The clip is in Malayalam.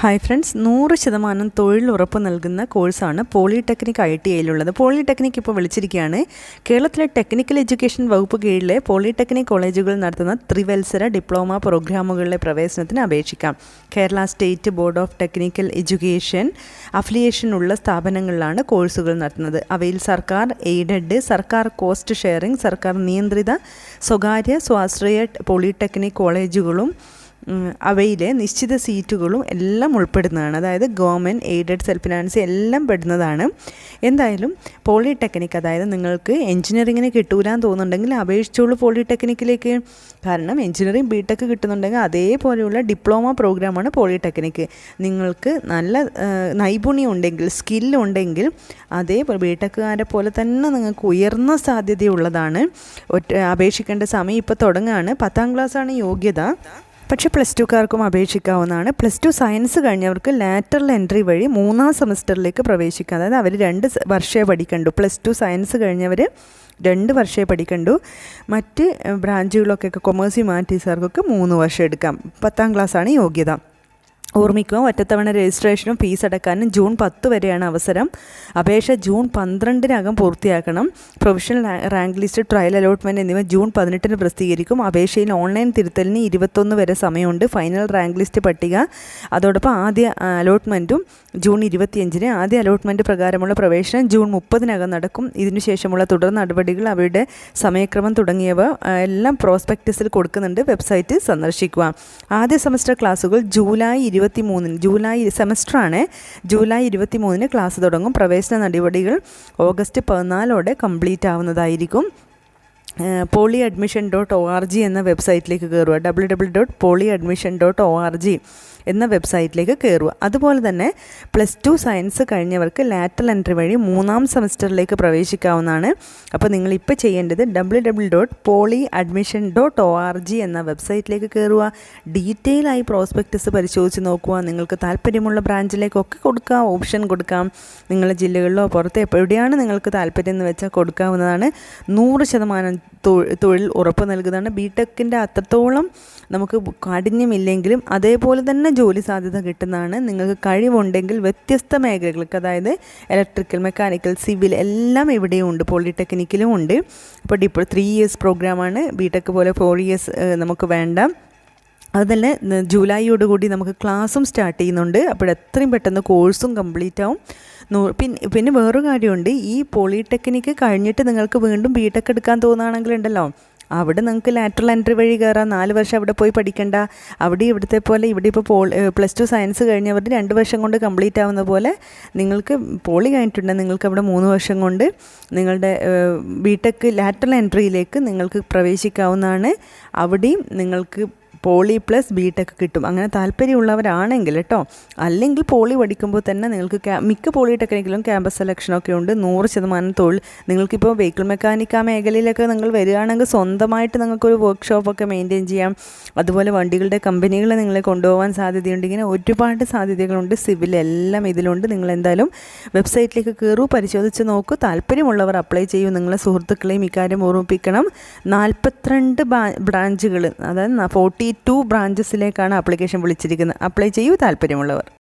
ഹായ് ഫ്രണ്ട്സ് നൂറ് ശതമാനം തൊഴിലുറപ്പ് നൽകുന്ന കോഴ്സാണ് പോളിടെക്നിക് ഐ ടി ഐയിലുള്ളത് പോളിടെക്നിക് ഇപ്പോൾ വിളിച്ചിരിക്കുകയാണ്. കേരളത്തിലെ ടെക്നിക്കൽ എഡ്യൂക്കേഷൻ വകുപ്പ് കീഴിലെ പോളിടെക്നിക് കോളേജുകൾ നടത്തുന്ന ത്രിവത്സര ഡിപ്ലോമ പ്രോഗ്രാമുകളിലെ പ്രവേശനത്തിന് അപേക്ഷിക്കാം. Kerala state board of technical education affiliation ഉള്ള സ്ഥാപനങ്ങളിലാണ് കോഴ്സുകൾ നടത്തുന്നത്. അവയിൽ സർക്കാർ എയ്ഡഡ് സർക്കാർ കോസ്റ്റ് ഷെയറിംഗ് സർക്കാർ നിയന്ത്രിത സ്വകാര്യ സ്വാശ്രയ പോളിടെക്നിക് കോളേജുകളും അവയിലെ നിശ്ചിത സീറ്റുകളും എല്ലാം ഉൾപ്പെടുന്നതാണ്. അതായത് ഗവൺമെന്റ് എയ്ഡഡ് സെൽഫ് ഫിനാൻസ് എല്ലാം പെടുന്നതാണ്. എന്തായാലും പോളിടെക്നിക് അതായത് നിങ്ങൾക്ക് എഞ്ചിനീയറിങ്ങിന് കിട്ടൂലാന്ന് തോന്നുന്നുണ്ടെങ്കിൽ അപേക്ഷിച്ചോളൂ പോളിടെക്നിക്കിലേക്ക്. കാരണം എഞ്ചിനീയറിംഗ് ബിടെക് കിട്ടുന്നുണ്ടെങ്കിൽ അതേപോലെയുള്ള ഡിപ്ലോമ പ്രോഗ്രാമാണ് പോളിടെക്നിക്ക് നിങ്ങൾക്ക് നല്ല നൈപുണ്യം ഉണ്ടെങ്കിൽ സ്കില്ലുണ്ടെങ്കിൽ അതേപോലെ ബിടെക്കുകാരെ പോലെ തന്നെ നിങ്ങൾക്ക് ഉയർന്ന സാധ്യതയുള്ളതാണ്. ഒറ്റ അപേക്ഷിക്കേണ്ട സമയം ഇപ്പോൾ തുടങ്ങുകയാണ് പത്താം ക്ലാസ്സാണ് യോഗ്യത. പക്ഷേ പ്ലസ് ടുക്കാർക്കും അപേക്ഷിക്കാവുന്നതാണ്. പ്ലസ് ടു സയൻസ് കഴിഞ്ഞവർക്ക് ലാറ്ററൽ എൻട്രി വഴി മൂന്നാം സെമസ്റ്ററിലേക്ക് പ്രവേശിക്കാം. അതായത് അവർ രണ്ട് വർഷമേ പഠിക്കണ്ടു. പ്ലസ് ടു സയൻസ് കഴിഞ്ഞവർ രണ്ട് വർഷമേ പഠിക്കണ്ടു. മറ്റ് ബ്രാഞ്ചുകളൊക്കെ കൊമേഴ്സ് ഹ്യൂമാനിറ്റീസുകാർക്കൊക്കെ മൂന്ന് വർഷം എടുക്കാം. പത്താം ക്ലാസ്സാണ് യോഗ്യത. ഓർമ്മിക്കുക ഒറ്റത്തവണ രജിസ്ട്രേഷനും ഫീസ് അടക്കാനും ജൂൺ പത്ത് വരെയാണ് അവസരം. അപേക്ഷ ജൂൺ പന്ത്രണ്ടിനകം പൂർത്തിയാക്കണം. Professional rank list trial allotment എന്നിവ ജൂൺ പതിനെട്ടിന് പ്രസിദ്ധീകരിക്കും. അപേക്ഷയിൽ ഓൺലൈൻ തിരുത്തലിന് ഇരുപത്തൊന്ന് വരെ സമയമുണ്ട്. ഫൈനൽ റാങ്ക് ലിസ്റ്റ് പട്ടിക. അതോടൊപ്പം ആദ്യ അലോട്ട്മെന്റും ജൂൺ ഇരുപത്തിയഞ്ചിന് ആദ്യ അലോട്ട്മെന്റ് പ്രകാരമുള്ള പ്രവേശനം ജൂൺ മുപ്പതിനകം നടക്കും. ഇതിനുശേഷമുള്ള തുടർ നടപടികൾ അവരുടെ സമയക്രമം തുടങ്ങിയവ എല്ലാം പ്രോസ്പെക്ടസിൽ കൊടുക്കുന്നുണ്ട്. വെബ്സൈറ്റ് സന്ദർശിക്കുക. ആദ്യ സെമസ്റ്റർ ക്ലാസ്സുകൾ ജൂലൈ ഇരുപത്തി മൂന്നിന് ജൂലൈ സെമസ്റ്ററാണ്. ജൂലൈ ഇരുപത്തി മൂന്നിന് ക്ലാസ് തുടങ്ങും. പ്രവേശന നടപടികൾ ഓഗസ്റ്റ് പതിനാലോടെ complete ആവുന്നതായിരിക്കും. Poly admission dot O R G എന്ന വെബ്സൈറ്റിലേക്ക് കയറുക. W W dot poly admission dot O R G. എന്ന വെബ്സൈറ്റിലേക്ക് കയറുക. അതുപോലെ തന്നെ പ്ലസ് ടു സയൻസ് കഴിഞ്ഞവർക്ക് ലാറ്ററൽ എൻട്രി വഴി മൂന്നാം സെമസ്റ്ററിലേക്ക് പ്രവേശിക്കാവുന്നതാണ്. അപ്പോൾ നിങ്ങൾ ഇപ്പോൾ ചെയ്യേണ്ടത് W W dot poly admission dot O R G എന്ന വെബ്സൈറ്റിലേക്ക് കയറുക. ഡീറ്റെയിൽ ആയി പ്രോസ്പെക്ടസ് പരിശോധിച്ച് നോക്കുക. നിങ്ങൾക്ക് താല്പര്യമുള്ള ബ്രാഞ്ചിലേക്കൊക്കെ കൊടുക്കാം. ഓപ്ഷൻ കൊടുക്കാം. നിങ്ങളുടെ ജില്ലകളിലോ പുറത്ത് എവിടെയാണ് നിങ്ങൾക്ക് താല്പര്യം എന്ന് വെച്ചാൽ കൊടുക്കാവുന്നതാണ്. നൂറ് ശതമാനം തൊഴിൽ ഉറപ്പ് നൽകുന്നതാണ്. ബി ടെക്കിന്റെ അത്രത്തോളം നമുക്ക് കാഠിന്യമില്ലെങ്കിലും അതേപോലെ തന്നെ ജോലി സാധ്യത കിട്ടുന്നതാണ്. നിങ്ങൾക്ക് കഴിവുണ്ടെങ്കിൽ വ്യത്യസ്ത മേഖലകൾക്ക് അതായത് ഇലക്ട്രിക്കൽ മെക്കാനിക്കൽ സിവിൽ എല്ലാം ഇവിടെയും ഉണ്ട് പോളിടെക്നിക്കിലും ഉണ്ട്. അപ്പോൾ ഇപ്പോൾ ത്രീ ഇയേഴ്സ് പ്രോഗ്രാമാണ് ബി ടെക് പോലെ ഫോർ ഇയേഴ്സ് നമുക്ക് വേണ്ട. അതുതന്നെ ജൂലൈയോടുകൂടി നമുക്ക് ക്ലാസ്സും സ്റ്റാർട്ട് ചെയ്യുന്നുണ്ട്. അപ്പോൾ എത്രയും പെട്ടെന്ന് കോഴ്സും കംപ്ലീറ്റ് ആവും. പിന്നെ പിന്നെ വേറൊരു കാര്യമുണ്ട്. ഈ പോളിടെക്നിക്ക് കഴിഞ്ഞിട്ട് നിങ്ങൾക്ക് വീണ്ടും ബി ടെക് എടുക്കാൻ തോന്നുകയാണെങ്കിലുണ്ടല്ലോ. അവിടെ നിങ്ങൾക്ക് ലാറ്ററൽ എൻട്രി വഴി കയറാം. നാല് വർഷം അവിടെ പോയി പഠിക്കണ്ട. അവിടെ ഇവിടുത്തെ പോലെ ഇവിടെ ഇപ്പോൾ പോൾ പ്ലസ് ടു സയൻസ് കഴിഞ്ഞവർ രണ്ട് വർഷം കൊണ്ട് കംപ്ലീറ്റ് ആവുന്ന പോലെ നിങ്ങൾക്ക് പോളി കഴിഞ്ഞിട്ടുണ്ടെങ്കിൽ നിങ്ങൾക്ക് അവിടെ മൂന്ന് വർഷം കൊണ്ട് നിങ്ങളുടെ ബിടെക് ലാറ്ററൽ എൻട്രിയിലേക്ക് നിങ്ങൾക്ക് പ്രവേശിക്കാവുന്നതാണ്. അവിടെയും നിങ്ങൾക്ക് പോളി പ്ലസ് ബി ടെക് കിട്ടും. അങ്ങനെ താല്പര്യമുള്ളവരാണെങ്കിൽ കേട്ടോ അല്ലെങ്കിൽ പോളി പഠിക്കുമ്പോൾ തന്നെ നിങ്ങൾക്ക് മിക്ക പോളിടെക്നിക്കിലും ക്യാമ്പസ് സെലക്ഷനൊക്കെ ഉണ്ട്. നൂറ് ശതമാനം തൊഴിൽ. നിങ്ങൾക്കിപ്പോൾ വെഹിക്കിൾ മെക്കാനിക് ആ മേഖലയിലൊക്കെ നിങ്ങൾ വരികയാണെങ്കിൽ സ്വന്തമായിട്ട് നിങ്ങൾക്കൊരു വർക്ക്ഷോപ്പൊക്കെ മെയിന്റെയിൻ ചെയ്യാം. അതുപോലെ വണ്ടികളുടെ കമ്പനികൾ നിങ്ങളെ കൊണ്ടുപോകാൻ സാധ്യതയുണ്ട്. ഇങ്ങനെ ഒരുപാട് സാധ്യതകളുണ്ട്. സിവിൽ എല്ലാം ഇതിലുണ്ട്. നിങ്ങൾ എന്തായാലും വെബ്സൈറ്റിലേക്ക് കയറൂ പരിശോധിച്ച് നോക്കൂ. താല്പര്യമുള്ളവർ അപ്ലൈ ചെയ്യൂ. നിങ്ങളെ സുഹൃത്തുക്കളെയും ഇക്കാര്യം ഓർമ്മിപ്പിക്കണം. നാൽപ്പത്തിരണ്ട് ബ്രാഞ്ചുകൾ അതായത് ഫോർട്ടി ടു ബ്രാഞ്ചസിലേക്കാണ് ആപ്ലിക്കേഷൻ വിളിച്ചിരിക്കുന്നത്. അപ്ലൈ ചെയ്യൂ താല്പര്യമുള്ളവർ.